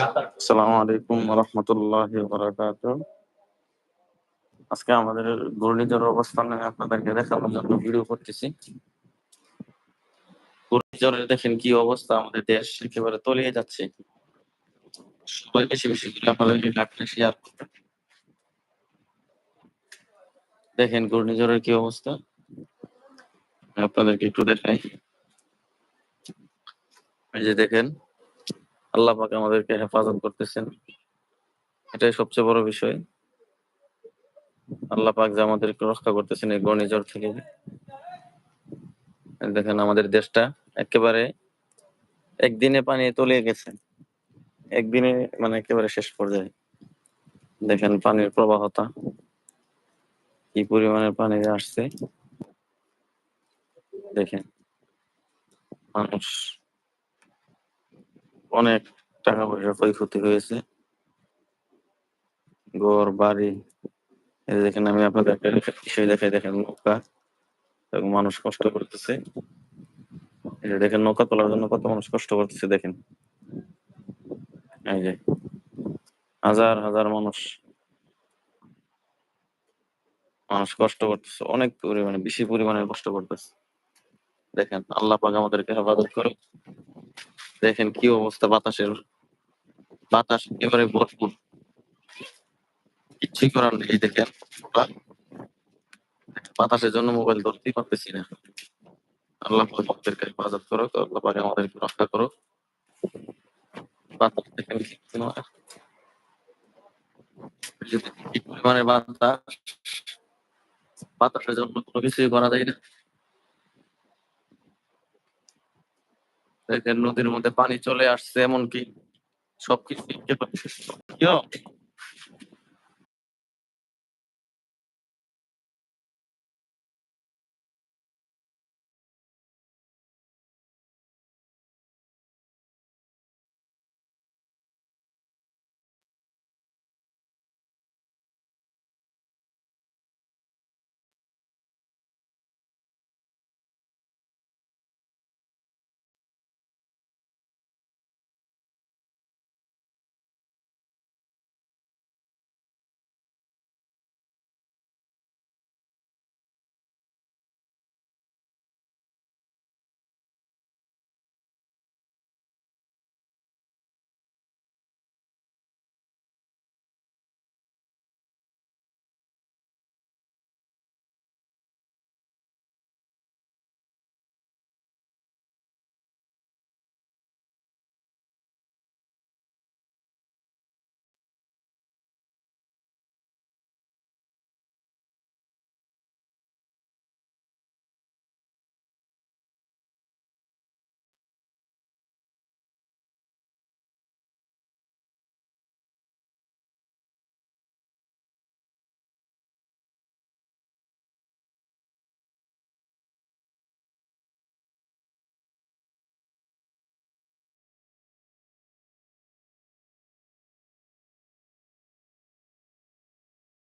আসসালামু আলাইকুম রহমতুল্লাহ বারাকাত আজকে আমাদের ঘূর্ণিঝড় অবস্থানে আপনাদেরকে দেখানোর জন্য ভিডিও করতেছি। ঘূর্ণিঝড়ের দেখেন কি অবস্থা, আমাদের দেশ একেবারে তলিয়ে যাচ্ছে। সবাই বেশি বেশি করে আপনাদেরকে লাইভটা শেয়ার দেখেন ঘূর্ণিঝড়ের কি অবস্থা। আপনাদেরকে একটু দেখাই। এই যে দেখেন আল্লাহ পাক আমাদেরকে হেফাজত করতেছেন। এটাই সবচেয়ে বড় বিষয়। আল্লাহ পাক যে আমাদেরকে রক্ষা করতেছেন এই ঘূর্ণিঝড় থেকে। দেখেন আমাদের দেশটা একেবারে একদিনে পানি তলিয়ে গেছে। একদিনে মানে একেবারে শেষ পর্যায়ে। দেখেন পানির প্রবাহতা, কি পরিমাণের পানি আসছে। দেখেন মানুষ অনেক টাকা পয়সা ক্ষয়ক্ষতি হয়েছে। ঘর, বাড়ি দেখেন আমি আপনাদেরকে বিষয় দেখাই দেখেন নৌকা মানুষ কষ্ট করতেছে। এই যে দেখেন নৌকা তোলার জন্য কত মানুষ কষ্ট করতেছে, দেখেন। এই যে হাজার হাজার মানুষ মানুষ কষ্ট করতেছে, অনেক পরিমাণে, বেশি পরিমাণে কষ্ট করতেছে। দেখেন আল্লাহ পাক আমাদেরকে হেফাজত করুক। দেখেন কি অবস্থা, বাতাসের, বাতাস এবারে ভরপুর। কিচ্ছুই করার নেই, দেখেন। বাতাসের জন্য মোবাইল ধরতেই পারতেছি না। আল্লাহ পাক আমাদেরকে হেফাজত করুক, আল্লাহ পাক আমাদেরকে রক্ষা করুক। বাতাস দেখেন কি পরিমাণে। এই যে দেখেন কি পরিমাণে বাতাস। বাতাসের জন্য কোনো কিছুই করা যায় না। নদীর মধ্যে পানি চলে আসছে এমনকি সবকিছু?